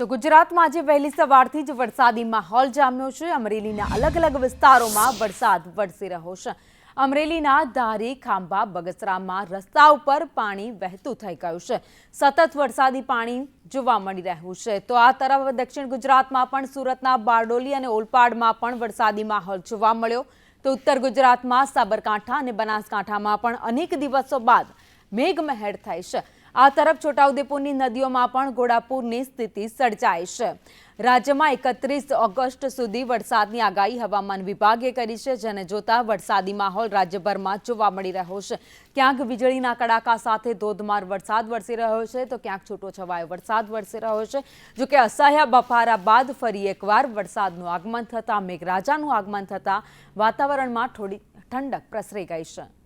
તો ગુજરાતમાં આજે વહેલી સવારથી જ વરસાદી માહોલ જામ્યો છે. અમરેલીના અલગ અલગ વિસ્તારોમાં વરસાદ વરસી રહ્યો છે. અમરેલીના ધારી, ખાંભા, બગસરામાં રસ્તા ઉપર પાણી વહેતું થઈ ગયું છે. સતત વરસાદી પાણી જોવા મળી રહ્યું છે. તો આ તરફ દક્ષિણ ગુજરાતમાં પણ સુરતના બારડોલી અને ઓલપાડમાં પણ વરસાદી માહોલ જોવા મળ્યો. તો ઉત્તર ગુજરાતમાં સાબરકાંઠા અને બનાસકાંઠામાં પણ અનેક દિવસો બાદ મેઘમહેર થઈ છે. આ તરફ છોટાઉદેપુરની નદીઓમાં પણ ઘોડાપૂરની સ્થિતિ સર્જાઈ છે. રાજ્યમાં એકત્રીસ ઓગસ્ટ સુધી વરસાદની આગાહી હવામાન વિભાગે કરી છે, જેને જોતા વરસાદી માહોલ રાજ્યભરમાં જોવા મળી રહ્યો છે. ક્યાંક વીજળીના કડાકા સાથે ધોધમાર વરસાદ વરસી રહ્યો છે, તો ક્યાંક છૂટો છવાયો વરસાદ વરસી રહ્યો છે. જો કે અસહ્ય બફારા બાદ ફરી એકવાર વરસાદનું આગમન થતાં, મેઘરાજાનું આગમન થતાં વાતાવરણમાં થોડી ઠંડક પ્રસરી ગઈ છે.